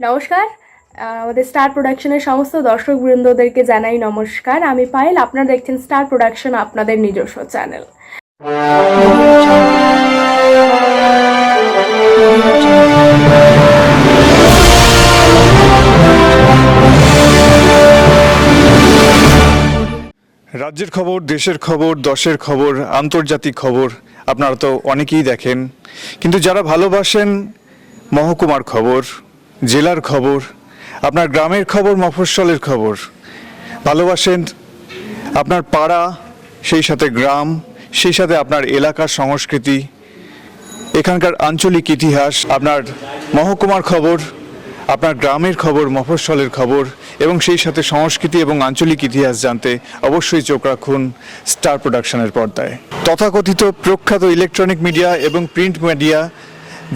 নমস্কার। আমাদের স্টার প্রোডাকশনের সমস্ত দর্শক বৃন্দদেরকে জানাই নমস্কার। আমি পায়েল, আপনারা দেখছেন স্টার প্রোডাকশন, আপনাদের নিজস্ব চ্যানেল। রাজ্যের খবর, দেশের খবর, দশের খবর, আন্তর্জাতিক খবর, আপনারা তো অনেকেই দেখেন। কিন্তু যারা ভালোবাসেন মহকুমার খবর জেলার খবর, আপনার গ্রামের খবর, মফস্বলের খবর। ভালোবাসেন আপনার পাড়া, সেই সাথে গ্রাম, সেই সাথে আপনার এলাকার সংস্কৃতি। এখানকার আঞ্চলিক ইতিহাস, আপনার মহকুমার খবর, আপনার গ্রামের খবর, মফস্বলের খবর, এবং সেই সাথে সংস্কৃতি এবং আঞ্চলিক ইতিহাস জানতে অবশ্যই চোখ রাখুন স্টার প্রোডাকশনের পর্দায়। তথাকথিত প্রখ্যাত ইলেকট্রনিক মিডিয়া এবং প্রিন্ট মিডিয়া,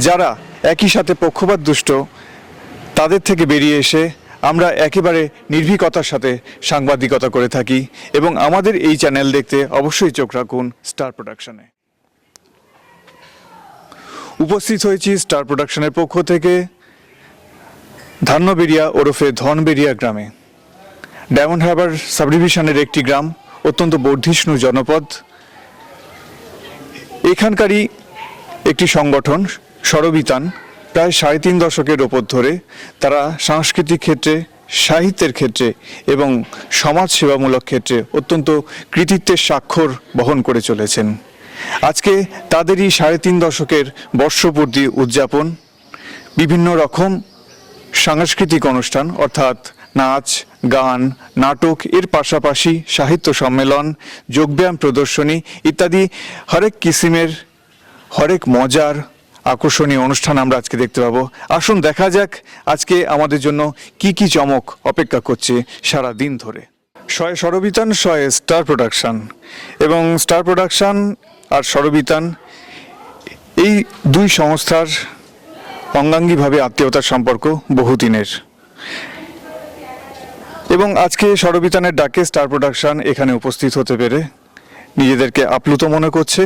যারা একই সাথে পক্ষপাত দুষ্ট তাদের থেকে বেরিয়ে এসে আমরা একেবারে নির্ভীকতার সাথে সাংবাদিকতা করে থাকি এবং আমাদের এই চ্যানেল দেখতে অবশ্যই চোখ রাখুন স্টার প্রোডাকশনে। উপস্থিত হয়েছি স্টার প্রোডাকশনের পক্ষ থেকে ধান্যবেরিয়া ওরফে ধনবেরিয়া গ্রামে। ডায়মন্ড হারবার সাবডিভিশনের একটি গ্রাম, অত্যন্ত বর্ধিষ্ণু জনপদ। এখানকারই একটি সংগঠন, সরবিতান প্রায় সাড়ে তিন দশকের ওপর ধরে তারা সাংস্কৃতিক ক্ষেত্রে, সাহিত্যের ক্ষেত্রে এবং সমাজ সেবামূলক ক্ষেত্রে অত্যন্ত কৃতিত্বের স্বাক্ষর বহন করে চলেছেন। আজকে তাদেরই সাড়ে তিন দশকের বর্ষপূর্তি উদযাপন, বিভিন্ন রকম সাংস্কৃতিক অনুষ্ঠান অর্থাৎ নাচ, গান, নাটক, এর পাশাপাশি সাহিত্য সম্মেলন, যোগব্যায়াম প্রদর্শনী ইত্যাদি হরেক কিসিমের, হরেক মজার আকর্ষণীয় অনুষ্ঠান আমরা আজকে দেখতে পাবো। আসুন দেখা যাক আজকে আমাদের জন্য কি কি চমক অপেক্ষা করছে সারা দিন ধরে। শয়ে সরবিতান, শয়ে স্টার প্রোডাকশন। এবং স্টার প্রোডাকশন আর সরবিতান, এই দুই সংস্থার অঙ্গাঙ্গিভাবে আত্মীয়তার সম্পর্ক বহুদিনের। এবং আজকে সরবিতানের ডাকে স্টার প্রোডাকশান এখানে উপস্থিত হতে পেরে নিজেদেরকে আপ্লুত মনে করছে।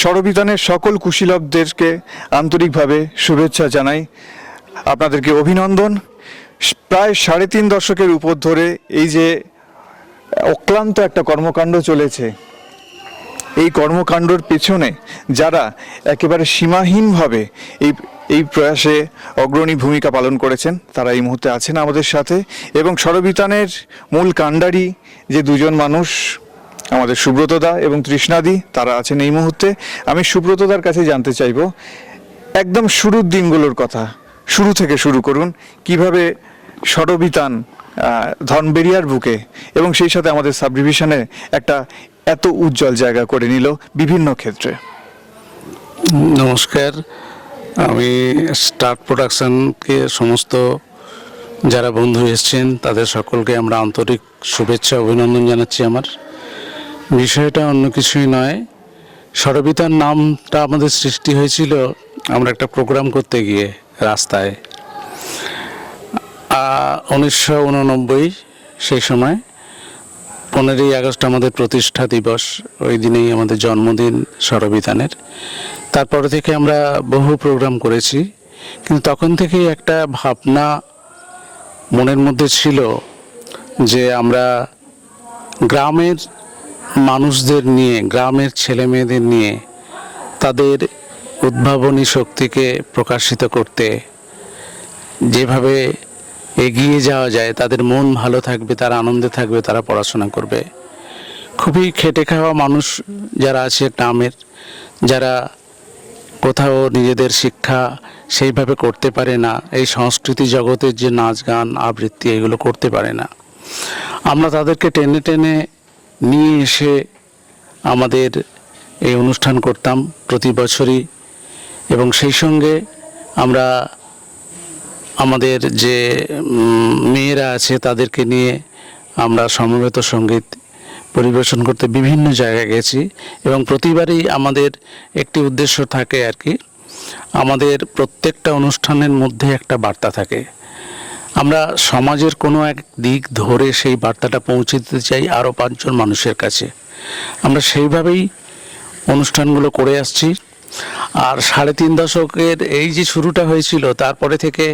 সরবিতানের সকল কুশীলকদেরকে আন্তরিকভাবে শুভেচ্ছা জানাই। আপনাদেরকে অভিনন্দন। প্রায় সাড়ে তিন দশকের উপর ধরে এই যে অক্লান্ত একটা কর্মকাণ্ড চলেছে, এই কর্মকাণ্ডর পেছনে যারা একেবারে সীমাহীনভাবে এই এই প্রয়াসে অগ্রণী ভূমিকা পালন করেছেন, তারা এই মুহূর্তে আছেন আমাদের সাথে এবং সরবিতানের মূল কাণ্ডারি যে দুজন মানুষ আমাদের সুব্রতদা এবং তৃষ্ণাদি, তারা আছেন এই মুহূর্তে। আমি সুব্রতদার কাছে জানতে চাইব, একদম শুরুর দিনগুলোর কথা। শুরু থেকে শুরু করুন, কীভাবে সরবিতান ধনবেরিয়ার বুকে এবং সেই সাথে আমাদের সাব ডিভিশনে একটা এত উজ্জ্বল জায়গা করে নিল বিভিন্ন ক্ষেত্রে। নমস্কার। আমি স্টার প্রোডাকশনকে সমস্ত যারা বন্ধু এসছেন, তাদের সকলকে আমরা আন্তরিক শুভেচ্ছা, অভিনন্দন জানাচ্ছি আমার। বিষয়টা অন্য কিছুই নয়। সরবিতার নামটা আমাদের সৃষ্টি হয়েছিল আমরা একটা প্রোগ্রাম করতে গিয়ে রাস্তায়। উনিশশো উননব্বই সেই সময় পনেরোই আগস্ট আমাদের প্রতিষ্ঠা দিবস, ওই দিনেই আমাদের জন্মদিন সরবিতানের। তারপরে থেকে আমরা বহু প্রোগ্রাম করেছি, কিন্তু তখন থেকেই একটা ভাবনা মনের মধ্যে ছিল যে আমরা গ্রামের মানুষদের নিয়ে, গ্রামের ছেলে মেয়েদের নিয়ে, তাদের উদ্ভাবনী শক্তিকে প্রকাশিত করতে যেভাবে এগিয়ে যাওয়া যায়, তাদের মন ভালো থাকবে, তারা আনন্দে থাকবে, তারা পড়াশোনা করবে। খুবই খেটে খাওয়া মানুষ যারা আছে গ্রামের, যারা কোথাও নিজেদের শিক্ষা সেইভাবে করতে পারে না, এই সংস্কৃতি জগতের যে নাচ, গান, আবৃত্তি, এগুলো করতে পারে না। আমরা তাদেরকে টেনে টেনে নিয়ে এসে আমাদের এই অনুষ্ঠান করতাম প্রতি বছরই। এবং সেই সঙ্গে আমরা আমাদের যে মেয়েরা আছে তাদেরকে নিয়ে আমরা সমবেত সংগীত পরিবেশন করতে বিভিন্ন জায়গায় গেছি। এবং প্রতিবারই আমাদের একটি উদ্দেশ্য থাকে আর কি, আমাদের প্রত্যেকটা অনুষ্ঠানের মধ্যে একটা বার্তা থাকে। আমরা সমাজের কোনো এক দিক ধরে সেই বার্তাটা পৌঁছে দিতে চাই আরও পাঁচজন মানুষের কাছে। আমরা সেইভাবেই অনুষ্ঠানগুলো করে আসছি। আর সাড়ে তিন দশকের এই যে শুরুটা হয়েছিল, তারপরে থেকে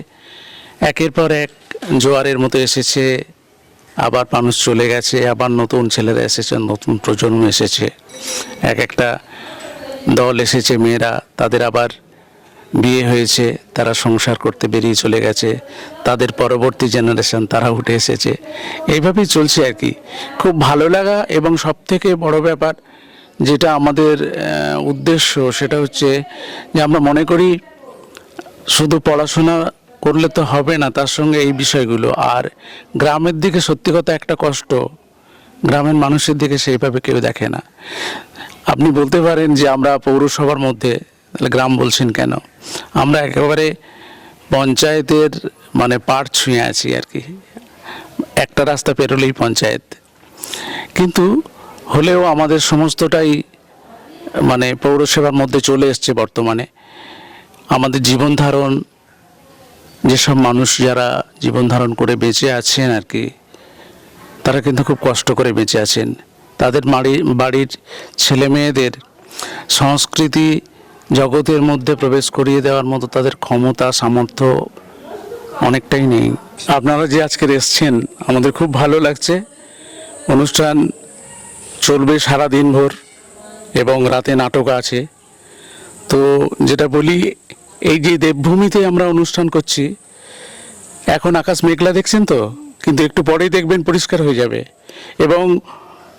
একের পর এক জোয়ারের মতো এসেছে, আবার মানুষ চলে গেছে, আবার নতুন ছেলেরা এসেছে, নতুন প্রজন্ম এসেছে। এক একটা দল এসেছে, মেয়েরা, তাদের আবার বিয়ে হয়েছে, তারা সংসার করতে বেরিয়ে চলে গেছে, তাদের পরবর্তী জেনারেশন তারা উঠে এসেছে। এইভাবেই চলছে আর কি। খুব ভালো লাগা এবং সব থেকে বড় ব্যাপার যেটা আমাদের উদ্দেশ্য, সেটা হচ্ছে যে আমরা মনে করি শুধু পড়াশোনা করলে তো হবে না, তার সঙ্গে এই বিষয়গুলো। আর গ্রামের দিকে সত্যি কথা একটা কষ্ট, গ্রামের মানুষের দিকে সেইভাবে কেউ দেখে না। আপনি বলতে পারেন যে আমরা পৌরসভার মধ্যে তাহলে গ্রাম বলছেন কেন? আমরা একেবারে পঞ্চায়েতের মানে পাট ছুঁয়ে আছি আর কি। একটা রাস্তা পেরোলেই পঞ্চায়েত। কিন্তু হলেও আমাদের সমস্তটাই মানে পৌরসভার মধ্যে চলে এসছে বর্তমানে। আমাদের জীবন ধারণ, যেসব মানুষ যারা জীবন ধারণ করে বেঁচে আছেন আর কি, তারা কিন্তু খুব কষ্ট করে বেঁচে আছেন। তাদের বাড়ি বাড়ির ছেলে মেয়েদের সংস্কৃতি জগতের মধ্যে প্রবেশ করিয়ে দেওয়ার মতো তাদের ক্ষমতা, সামর্থ্য অনেকটাই নেই। আপনারা যে আজকের এসছেন, আমাদের খুব ভালো লাগছে। অনুষ্ঠান চলবে সারা দিন ভোর এবং রাতে নাটক আছে। তো যেটা বলি, এই যে দেবভূমিতে আমরা অনুষ্ঠান করছি, এখন আকাশ মেঘলা দেখছেন তো? কিন্তু একটু পরেই দেখবেন পরিষ্কার হয়ে যাবে। এবং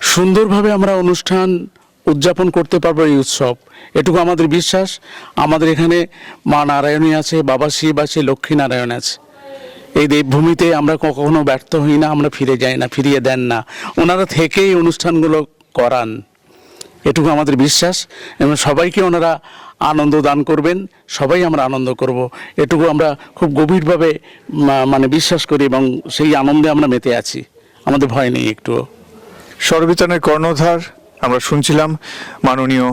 সুন্দরভাবে আমরা অনুষ্ঠান উদযাপন করতে পারব এই উৎসব। এটুকু আমাদের বিশ্বাস। আমাদের এখানে মা নারায়ণী আছে, বাবা শিব আছে, লক্ষ্মী নারায়ণ আছে। এই দেবভূমিতে আমরা কখনো ব্যর্থ হই না, আমরা ফিরে যাই না, ফিরিয়ে দেন না। ওনারা থেকেই অনুষ্ঠানগুলো করান। এটুকু আমাদের বিশ্বাস। এবং সবাইকে ওনারা আনন্দ দান করবেন। সবাই আমরা আনন্দ করব। এটুকু আমরা খুব গভীরভাবে মানে বিশ্বাস করি এবং সেই আনন্দে আমরা মেতে আছি। আমাদের ভয় নেই একটুও। সরবিতানের কর্ণধার আমরা শুনছিলাম মাননীয়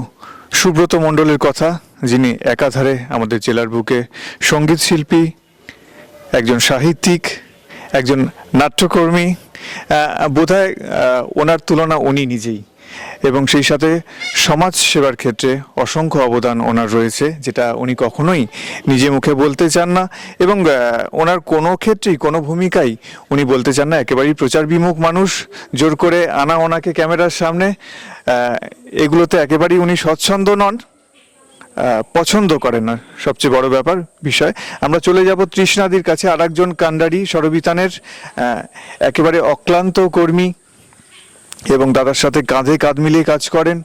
সুব্রত মণ্ডলের কথা, যিনি একাধারে আমাদের জেলার বুকে সংগীত শিল্পী, একজন সাহিত্যিক, একজন নাট্যকর্মী বোধহয় ওনার তুলনা উনি নিজেই। এবং সেই সাথে সমাজ সেবার ক্ষেত্রে অসংখ্য অবদান ওনার রয়েছে, যেটা উনি কখনোই নিজে মুখে বলতে চান না। এবং ওনার কোনো ক্ষেত্রেই, কোনো ভূমিকাই উনি বলতে চান না। একেবারেই প্রচার বিমুখ মানুষ, জোর করে আনা ওনাকে ক্যামেরার সামনে। এগুলোতে একেবারেই উনি স্বচ্ছন্দ নন। পছন্দ করেন না, সবচেয়ে বড় ব্যাপার, বিষয়। আমরা চলে যাব তৃষ্ণাদির কাছে। আর একজন কান্ডারি সরবিতানের একেবারে অক্লান্ত কর্মী। এবং দাদার সাথে কাঁধে কাঁধ মিলিয়ে কাজ করেন।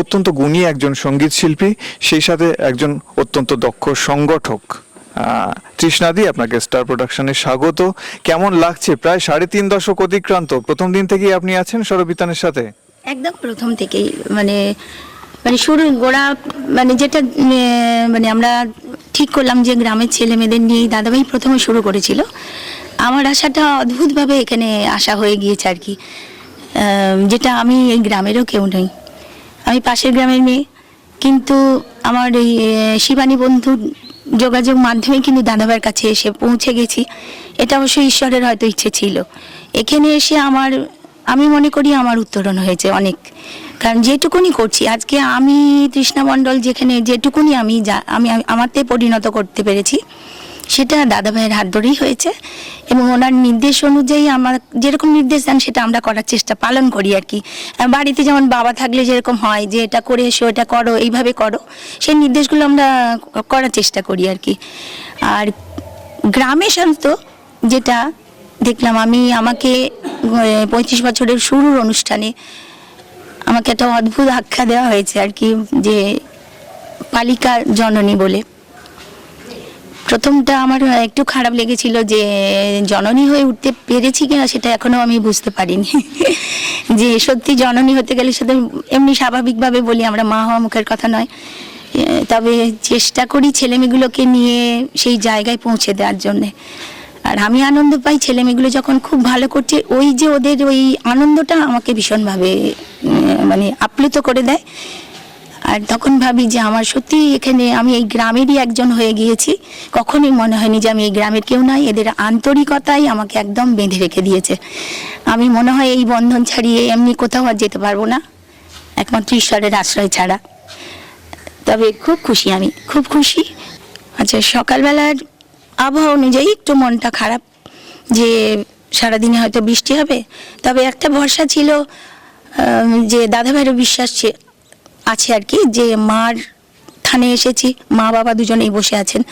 অত্যন্ত গুণী একজন সংগীত শিল্পী, সেই সাথে একজন অত্যন্ত দক্ষ সংগঠক। তৃষ্ণাদি আপনাকে স্টার প্রোডাকশনে স্বাগত। কেমন লাগছে? প্রায় সাড়ে তিন দশক অতিক্রান্ত। প্রথম দিন থেকেই আপনি আছেন সরবিতানের সাথে? একদম প্রথম থেকেই। মানে মানে শুরু, গোড়া মানে যেটা মানে আমরা ঠিক করলাম যে গ্রামের ছেলে মেয়েদের নিয়ে দাদাভাই প্রথমে শুরু করেছিল। আমার আশাটা অদ্ভুতভাবে এখানে আশা হয়ে গিয়েছে আর কি। যেটা আমি এই গ্রামেরও কেউ নই। আমি পাশের গ্রামের মেয়ে, কিন্তু আমার এই শিবানী বন্ধুর যোগাযোগ মাধ্যমে কিন্তু দাদাভাইয়ের কাছে এসে পৌঁছে গেছি। এটা অবশ্যই ঈশ্বরের হয়তো ইচ্ছে ছিল। এখানে এসে আমার, আমি মনে করি আমার উত্তরণ হয়েছে অনেক। কারণ যেটুকুনি করছি, আজকে আমি তৃষ্ণা মণ্ডল যেখানে যেটুকুনি আমি যা, আমি, আমি- আমারতে পরিণত করতে পেরেছি। সেটা দাদাভাইয়ের হাত ধরেই হয়েছে এবং ওনার নির্দেশ অনুযায়ী আমার যেরকম নির্দেশ দেন সেটা আমরা করার চেষ্টা, পালন করি আর কি। বাড়িতে যেমন বাবা থাকলে যেরকম হয় যে এটা করে এসো, এটা করো, এইভাবে করো, সেই নির্দেশগুলো আমরা করার চেষ্টা করি আর কি। আর গ্রামে শান্ত যেটা দেখলাম, আমি আমাকে পঁয়ত্রিশ বছরের শুরুর অনুষ্ঠানে আমাকে একটা অদ্ভুত আখ্যা দেওয়া হয়েছে আর কি, যে পালিকা জননী বলে। প্রথমটা আমার একটু খারাপ লেগেছিল যে জননী হয়ে উঠতে পেরেছি কিনা সেটা এখনও আমি বুঝতে পারিনি। যে সত্যি জননী হতে গেলে সেটা এমনি স্বাভাবিকভাবে বলি, আমরা মা হওয়া মুখের কথা নয়। তবে চেষ্টা করি ছেলেমেয়েগুলোকে নিয়ে সেই জায়গায় পৌঁছে দেওয়ার জন্যে। আর আমি আনন্দ পাই ছেলেমেয়েগুলো যখন খুব ভালো করছে, ওই যে ওদের ওই আনন্দটা আমাকে ভীষণভাবে মানে আপ্লুত করে দেয়। আর তখন ভাবি যে আমার সত্যি এখানে আমি এই গ্রামেরই একজন হয়ে গিয়েছি। কখনোই মনে হয়নি যে আমি এই গ্রামের কেউ নাই। এদের আন্তরিকতাই আমাকে একদম বেঁধে রেখে দিয়েছে। আমি মনে হয় এই বন্ধন ছাড়িয়ে এমনি কোথাও আর যেতে পারব না। একমাত্র ঈশ্বরের আশ্রয় ছাড়া। তবে খুব খুশি আমি, খুব খুশি। আচ্ছা সকালবেলার আবহাওয়া অনুযায়ী একটু মনটা খারাপ যে সারাদিনে হয়তো বৃষ্টি হবে। তবে একটা ভরসা ছিল যে দাদাভাইয়েরও বিশ্বাস আছে আর কি, যে মার থানে এসেছি, মা বাবা দুজনেই বসে আছেন।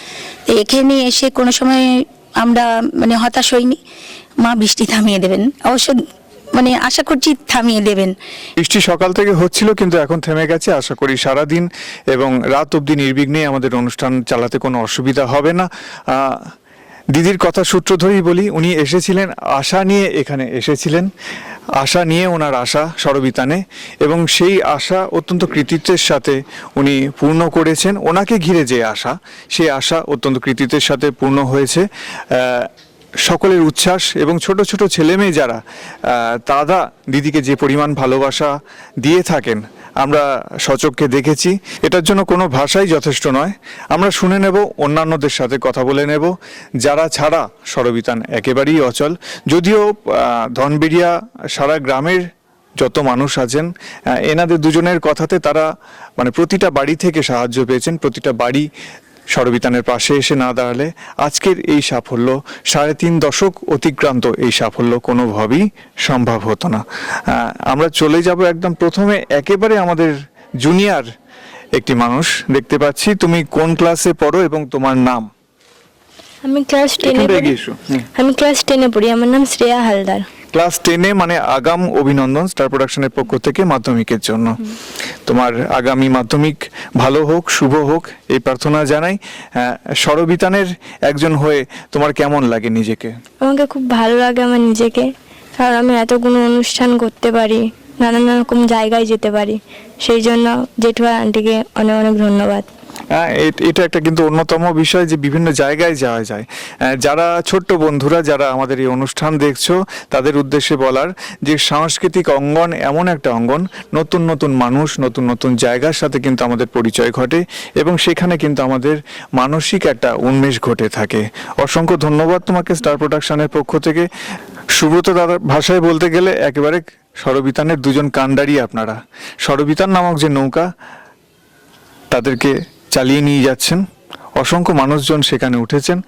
এখানে এসে কোনো সময় আমরা মানে হতাশ হইনি, মা বৃষ্টি থামিয়ে দেবেন। অবশ্য মানে আশা করছি থামিয়ে দেবেন। বৃষ্টি সকাল থেকে হচ্ছিল, কিন্তু এখন থেমে গেছে, আশা করি সারাদিন, এবং রাত অবধি নির্বিঘ্নে আমাদের অনুষ্ঠান চালাতে কোনো অসুবিধা হবে না। দিদির কথা সূত্র ধরেই বলি, উনি এসেছিলেন, আশা নিয়ে এখানে এসেছিলেন। আশা নিয়ে ওনার আশা সরবিতানে এবং সেই আশা অত্যন্ত কৃতিত্বের সাথে উনি পূর্ণ করেছেন। ওনাকে ঘিরে যে আশা, সেই আশা অত্যন্ত কৃতিত্বের সাথে পূর্ণ হয়েছে। সকলের উচ্ছ্বাস এবং ছোট ছোট ছেলেমেয়ে যারা দাদা দিদিকে যে পরিমাণ ভালোবাসা দিয়ে থাকেন আমরা সচককে দেখেছি। এটার জন্য কোনো ভাষাই যথেষ্ট নয়। আমরা শুনে নেব, অন্যান্যদের সাথে কথা বলে নেব। যারা ছাড়া সরবিতান একেবারেই অচল। যদিও ধনবিড়িয়া সারা গ্রামের যত মানুষ আছেন এনাদের দুজনের কথাতে তারা মানে প্রতিটা বাড়ি থেকে সাহায্য পেয়েছেন, প্রতিটা বাড়ি সরবিতানের পাশে এসে না দাঁড়ালে আজকের এই সাফল্য সাড়ে তিন দশক অতিক্রান্ত এই সাফল্য কোনোভাবেই সম্ভব হতো না। আমরা চলে যাব একদম প্রথমে একেবারে আমাদের জুনিয়র একটি মানুষ দেখতে পাচ্ছি। তুমি কোন ক্লাসে পড়ো এবং তোমার নাম? আমি ক্লাস টেনে। আমি ক্লাস টেনে পড়ি। আমার নাম শ্রেয়া হালদার। ক্লাস টেনে মানে আগাম অভিনন্দন স্টার প্রোডাকশনের পক্ষ থেকে মাধ্যমিকের জন্য। তোমার আগামী মাধ্যমিক ভালো হোক শুভ হোক এই প্রার্থনা জানাই। সরবিতানের একজন হয়ে তোমার কেমন লাগে নিজেকে? আমাকে খুব ভালো লাগে আমার নিজেকে। কারণ আমি এতগুলো অনুষ্ঠান করতে পারি নানান রকম জায়গায় যেতে পারি। সেই জন্য জেঠুয়া আন্টিকে অনেক অনেক ধন্যবাদ। হ্যাঁ এটা একটা কিন্তু অন্যতম বিষয় যে বিভিন্ন জায়গায় যাওয়া যায়। যারা ছোট্ট বন্ধুরা, যারা আমাদের এই অনুষ্ঠান দেখছ, তাদের উদ্দেশ্যে বলার যে সাংস্কৃতিক অঙ্গন এমন একটা অঙ্গন, নতুন নতুন মানুষ, নতুন নতুন জায়গার সাথে কিন্তু আমাদের পরিচয় ঘটে এবং সেখানে কিন্তু আমাদের মানসিক একটা উন্মেষ ঘটে থাকে। অসংখ্য ধন্যবাদ তোমাকে স্টার প্রোডাকশনের পক্ষ থেকে। সুব্রত দাদার ভাষায় বলতে গেলে একেবারে সরবিতানের দুজন কাণ্ডারি আপনারা। সরবিতান নামক যে নৌকা, তাদেরকে চালিয়ে নিয়ে যাচ্ছেন। অসংখ্য মানুষজন সেখানে উঠেছেন।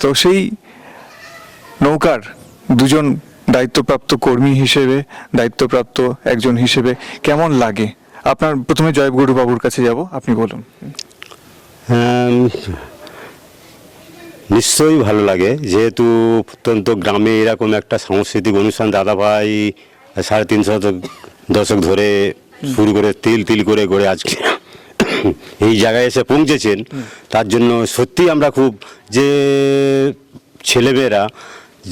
তো সেই নৌকার দুজন দায়িত্বপ্রাপ্ত কর্মী হিসেবে দায়িত্বপ্রাপ্ত একজন হিসেবে কেমন লাগে? আপনার প্রথমে জয়গুরু বাবুর কাছে যাব আপনি বলুন। হ্যাঁ, নিশ্চয়ই ভালো লাগে। যেহেতু প্রত্যন্ত গ্রামে এরকম একটা সাংস্কৃতিক অনুষ্ঠান দাদাভাই সাড়ে তিন শতক দশক ধরে শুরু করে তিল তিল করে গড়ে আজকে। এই জায়গায় এসে পৌঁছেছেন, তার জন্য সত্যি আমরা খুব যে ছেলেমেয়েরা,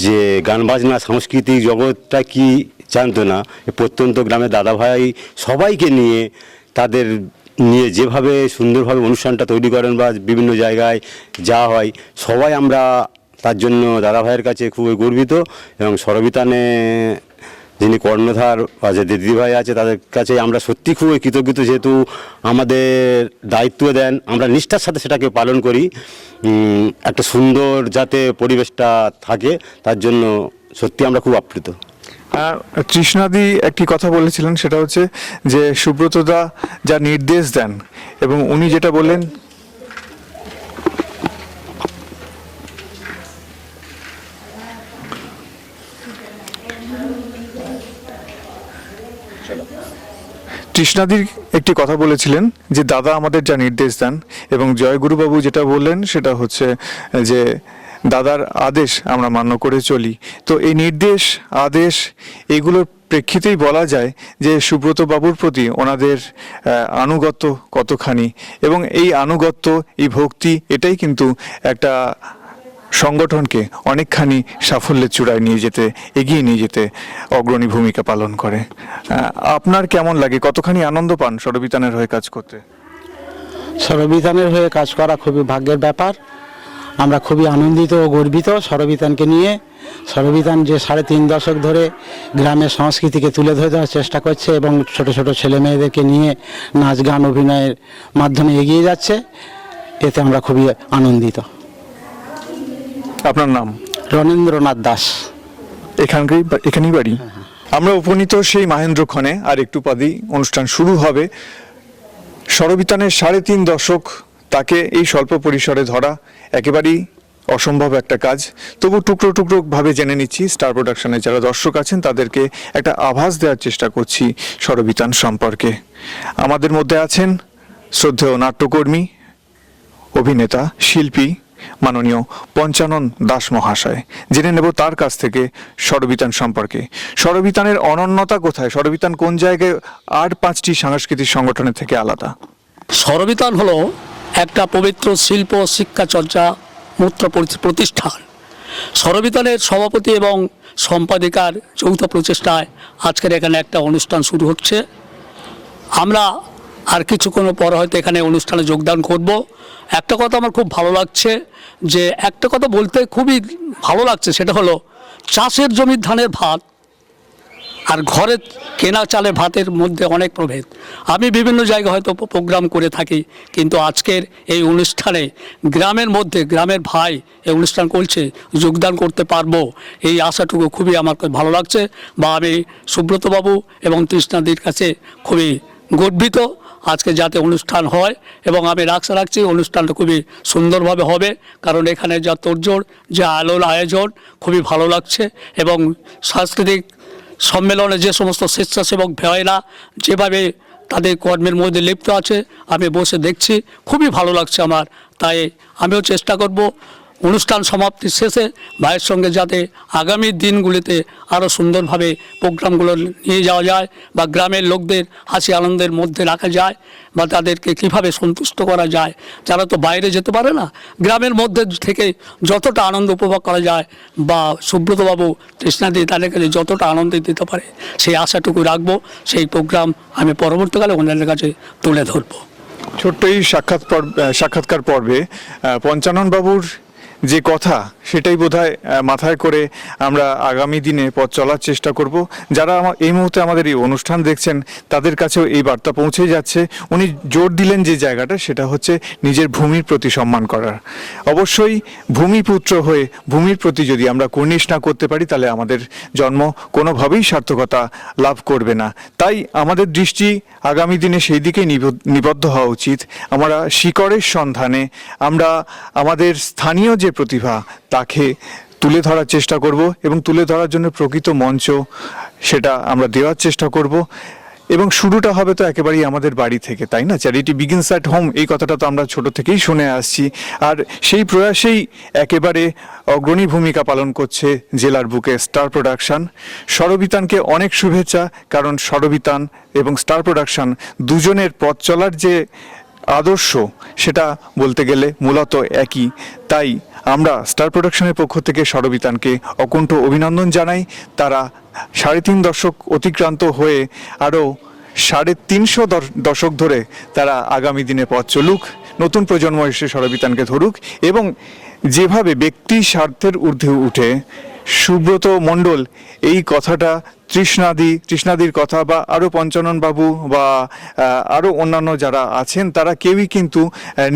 যে গান বাজনা, সাংস্কৃতিক জগৎটা কি জানতো না প্রত্যন্ত গ্রামের দাদাভাই সবাইকে নিয়ে তাদের নিয়ে যেভাবে সুন্দরভাবে অনুষ্ঠানটা তৈরি করেন বা বিভিন্ন জায়গায় যাওয়া হয়, সবাই আমরা তার জন্য দাদাভাইয়ের কাছে খুবই গর্বিত এবং সরবিতানে যিনি কর্ণধার বা যে দিদিভাই আছে, তাদের কাছে আমরা সত্যি খুবই কৃতজ্ঞ। যেহেতু আমাদের দায়িত্ব দেন, আমরা নিষ্ঠার সাথে সেটাকে পালন করি। একটা সুন্দর যাতে পরিবেশটা থাকে, তার জন্য সত্যি আমরা খুব আপ্লুত। তৃষ্ণাদি একটি কথা বলেছিলেন, সেটা হচ্ছে যে সুব্রতদা যা নির্দেশ দেন, এবং উনি যেটা বললেন তৃষ্ণাদির একটি কথা বলেছিলেন যে, দাদা আমাদের যা নির্দেশ দেন এবং জয়গুরুবাবু যেটা বললেন, সেটা হচ্ছে যে, দাদার আদেশ আমরা মান্য করে চলি। তো এই নির্দেশ, আদেশ, এগুলোর প্রেক্ষিতেই বলা যায় যে, সুব্রত বাবুর প্রতি ওনাদের আনুগত্য কতখানি। এবং এই আনুগত্য, এই ভক্তি, এটাই কিন্তু একটা সংগঠনকে অনেকখানি সাফল্যের চূড়ায় নিয়ে যেতে, এগিয়ে নিয়ে যেতে অগ্রণী ভূমিকা পালন করে। আপনার কেমন লাগে? কতখানি আনন্দ পান সরবিতানের হয়ে কাজ করতে? সরবিতানের হয়ে কাজ করা খুবই ভাগ্যের ব্যাপার। আমরা খুবই আনন্দিত ও গর্বিত সরবিতানকে নিয়ে। সরবিতান যে সাড়ে তিন দশক ধরে গ্রামের সংস্কৃতিকে তুলে ধরে দেওয়ার চেষ্টা করছে এবং ছোট ছোট ছেলে মেয়েদেরকে নিয়ে নাচ, গান, অভিনয়ের মাধ্যমে এগিয়ে যাচ্ছে। এতে আমরা খুবই আনন্দিত। আপনার নাম? রণেন্দ্রনাথ দাস। এখানকারই এখানেই বাড়ি? আমরা উপনীত সেই মাহেন্দ্রক্ষণে আর একটু পরেই অনুষ্ঠান শুরু হবে। সরবিতানের সাড়ে তিন দশক তাকে এই স্বল্প পরিসরে ধরা একেবারেই অসম্ভব একটা কাজ। তবু টুকরো টুকরো ভাবে জেনে নিচ্ছি স্টার প্রোডাকশনে যারা দর্শক আছেন তাদেরকে একটা আভাস দেওয়ার চেষ্টা করছি স্বরবিতান সম্পর্কে। আমাদের মধ্যে আছেন শ্রদ্ধেয় নাট্যকর্মী অভিনেতা শিল্পী মাননীয় পঞ্চানন দাস মহাশয় জেনে নেব তার কাছ থেকে স্বরবিতান সম্পর্কে। স্বরবিতানের অনন্যতা কোথায়? স্বরবিতান কোন জায়গায় আর পাঁচটি সাংস্কৃতিক সংগঠনের থেকে আলাদা? স্বরবিতান হলো একটা পবিত্র শিল্প শিক্ষা চর্চা মূত্র প্রতিষ্ঠান। স্বরবিতানের সভাপতি এবং সম্পাদিকার যৌথ প্রচেষ্টায় আজকের এখানে একটা অনুষ্ঠান শুরু হচ্ছে। আমরা আর কিছুক্ষণ পর হয়তো এখানে অনুষ্ঠানে যোগদান করব। একটা কথা আমার খুব ভালো লাগছে যে একটা কথা বলতে খুবই ভালো লাগছে, সেটা হলো চাষের জমির ধানের ভাত আর ঘরে কেনা চালে ভাতের মধ্যে অনেক প্রভেদ। আমি বিভিন্ন জায়গায় হয়তো প্রোগ্রাম করে থাকি, কিন্তু আজকের এই অনুষ্ঠানে গ্রামের মধ্যে, গ্রামের ভাই এই অনুষ্ঠান করছে, যোগদান করতে পারব, এই আশাটুকু খুবই আমার ভালো লাগছে বা আমি সুব্রতবাবু এবং তৃষ্ণাদির কাছে খুবই গর্বিত। আজকে যাতে অনুষ্ঠান হয় এবং আমি রাখতে রাখছি, অনুষ্ঠানটা খুবই সুন্দরভাবে হবে, কারণ এখানে যা তোড়জোড়, যা আলোর আয়োজন খুবই ভালো লাগছে এবং সাংস্কৃতিক সম্মেলনে যে সমস্ত স্বেচ্ছাসেবক ভাইয়েরা যেভাবে তাদের কর্মের মধ্যে লিপ্ত আছে, আমি বসে দেখছি, খুবই ভালো লাগছে আমার। তাই আমিও চেষ্টা করব অনুষ্ঠান সমাপ্তির শেষে ভাইয়ের সঙ্গে যাতে আগামী দিনগুলিতে আরও সুন্দরভাবে প্রোগ্রামগুলো নিয়ে যাওয়া যায় বা গ্রামের লোকদের হাসি আনন্দের মধ্যে রাখা যায় বা তাদেরকে কীভাবে সন্তুষ্ট করা যায়, যারা তো বাইরে যেতে পারে না, গ্রামের মধ্যে থেকে যতটা আনন্দ উপভোগ করা যায় বা সুব্রতবাবু তৃষ্ণাদি তাদের কাছে যতটা আনন্দ দিতে পারে, সেই আশাটুকু রাখব। সেই প্রোগ্রাম আমি পরবর্তীকালে ওনাদের কাছে তুলে ধরবো। ছোট্ট এই সাক্ষাৎ সাক্ষাৎকার পর্বে পঞ্চানন বাবুর যে কথা সেটাই আহ, মাথায় করে আমরা আগামী দিনে পথ চলার চেষ্টা করব। যারা এই মুহূর্তে আমাদের এই অনুষ্ঠান দেখছেন তাদের কাছেও এই বার্তা পৌঁছে যাচ্ছে। উনি জোর দিলেন যে জায়গাটা সেটা হচ্ছে নিজের ভূমির প্রতি সম্মান করার। অবশ্যই ভূমিপুত্র হয়ে ভূমির প্রতি যদি আমরা কুর্নিশ না করতে পারি তাহলে আমাদের জন্ম কোনোভাবেই সার্থকতা লাভ করবে না। তাই আমাদের দৃষ্টি আগামী দিনে সেই নিব- নিবদ্ধ হওয়া উচিত। আমরা শিকড়ের সন্ধানে আমরা আমাদের স্থানীয় যে প্রতিভা তাকে তুলে ধরার চেষ্টা করব এবং তুলে ধরার জন্য প্রকৃত মঞ্চ সেটা আমরা দেওয়ার চেষ্টা করব। এবং শুরুটা হবে তো একেবারেই আমাদের বাড়ি থেকে, তাই না? চ্যারিটি বিগিনস অ্যাট হোম এই কথাটা তো আমরা ছোট থেকেই শুনে আসছি। আর সেই প্রয়াসেই একেবারে অগ্রণী ভূমিকা পালন করছে জেলার বুকে স্টার প্রোডাকশন স্বরবিতানকে অনেক শুভেচ্ছা, কারণ স্বরবিতান এবং স্টার প্রোডাকশন দুজনের পথ চলার যে আদর্শ, সেটা বলতে গেলে মূলত একই। তাই আমরা স্টার প্রোডাকশনের পক্ষ থেকে স্বরবিতানকে অকুণ্ঠ অভিনন্দন জানাই। তারা সাড়ে তিন দশক অতিক্রান্ত হয়ে আরও সাড়ে তিনশো দশ- দশক ধরে তারা আগামী দিনে পথ চলুক, নতুন প্রজন্ম এসে স্বরবিতানকে ধরুক এবং যেভাবে ব্যক্তি স্বার্থের ঊর্ধ্বে উঠে সুব্রত মণ্ডল এই কথাটা তৃষ্ণাদি, তৃষ্ণাদির কথা বা আরও পঞ্চানন বাবু বা আরও অন্যান্য যারা আছেন, তারা কেউই কিন্তু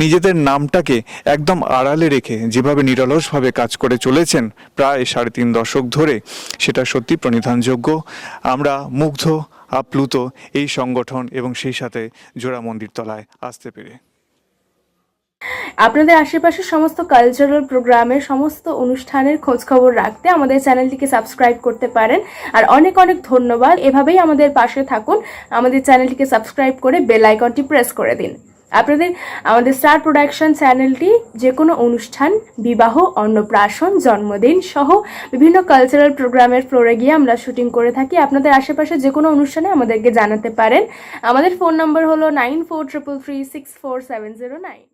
নিজেদের নামটাকে একদম আড়ালে রেখে যেভাবে নিরলসভাবে কাজ করে চলেছেন প্রায় সাড়ে তিন দশক ধরে, সেটা সত্যি প্রণিধানযোগ্য। আমরা মুগ্ধ, আপ্লুত এই সংগঠন এবং সেই সাথে জোড়া মন্দির তলায় আসতে পেরে। আপনাদের আশেপাশের সমস্ত কালচারাল প্রোগ্রামের সমস্ত অনুষ্ঠানের খোঁজ খবর রাখতে আমাদের চ্যানেলটিকে সাবস্ক্রাইব করতে পারেন। আর অনেক অনেক ধন্যবাদ। এভাবেই আমাদের পাশে থাকুন। আমাদের চ্যানেলটিকে সাবস্ক্রাইব করে বেল আইকনটি প্রেস করে দিন। আপনাদের, আমাদের স্টার প্রোডাকশন চ্যানেলটি যে কোনো অনুষ্ঠান, বিবাহ, অন্নপ্রাশন, জন্মদিন সহ বিভিন্ন কালচারাল প্রোগ্রামের ফ্লোরে গিয়ে আমরা শুটিং করে থাকি। আপনাদের আশেপাশে যে কোনো অনুষ্ঠানে আমাদেরকে জানাতে পারেন। আমাদের ফোন নম্বর হলো nine four triple three six four seven zero nine